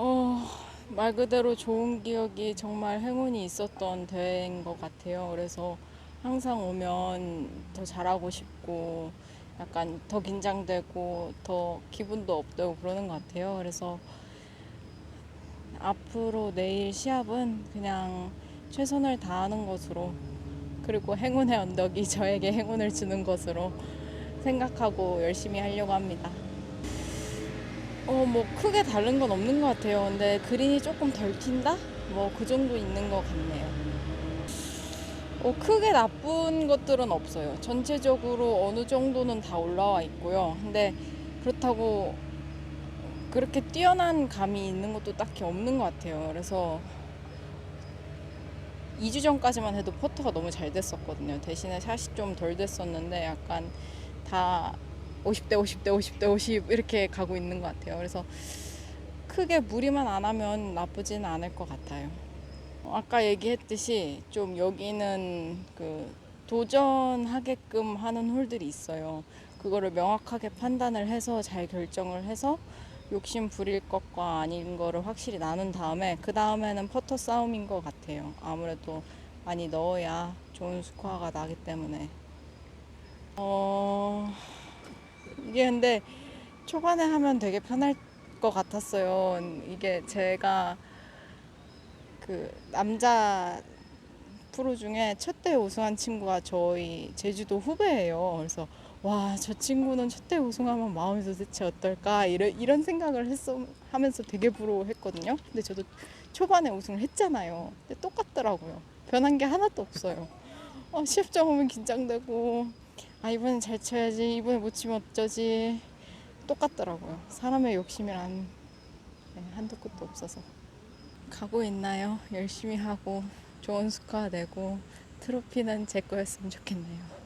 어, 말 그대로 좋은 기억이 정말 행운이 있었던 대회인 것 같아요. 그래서 항상 오면 더 잘하고 싶고 약간 더 긴장되고 더 기분도 업되고 그러는 것 같아요. 그래서 앞으로 내일 시합은 그냥 최선을 다하는 것으로 그리고 행운의 언덕이 저에게 행운을 주는 것으로 생각하고 열심히 하려고 합니다. 어, 뭐 크게 다른 건 없는 것 같아요. 근데 그린이 조금 덜 튄다? 뭐 그 정도 있는 것 같네요. 어, 크게 나쁜 것들은 없어요. 전체적으로 어느 정도는 다 올라와 있고요. 근데 그렇다고 그렇게 뛰어난 감이 있는 것도 딱히 없는 것 같아요. 그래서 2주 전까지만 해도 퍼터가 너무 잘 됐었거든요. 대신에 샷이 좀 덜 됐었는데 약간 다 50대 50대 50대 50 이렇게 가고 있는 것 같아요. 그래서 크게 무리만 안 하면 나쁘진 않을 것 같아요. 어, 아까 얘기했듯이 좀 여기는 그 도전하게끔 하는 홀들이 있어요. 그거를 명확하게 판단을 해서 잘 결정을 해서 욕심 부릴 것과 아닌 거를 확실히 나눈 다음에 그 다음에는 퍼터 싸움인 것 같아요. 아무래도 많이 넣어야 좋은 스코어가 나기 때문에. 어, 이게 근데 초반에 하면 되게 편할 것 같았어요. 이게 제가 그 남자 프로 중에 첫 대회 우승한 친구가 저희 제주도 후배예요. 그래서 와, 저 친구는 첫 대회 우승하면 마음이 도대체 어떨까? 이런, 이런 생각을 했어, 하면서 되게 부러워했거든요. 근데 저도 초반에 우승을 했잖아요. 근데 똑같더라고요. 변한 게 하나도 없어요. 어, 시합장 오면 긴장되고, 아, 이번엔 잘 쳐야지, 이번에 못 치면 어쩌지. 똑같더라고요. 사람의 욕심이란 네, 한도 끝도 없어서. 가고 있나요? 열심히 하고, 좋은 스코어 내고, 트로피는 제 거였으면 좋겠네요.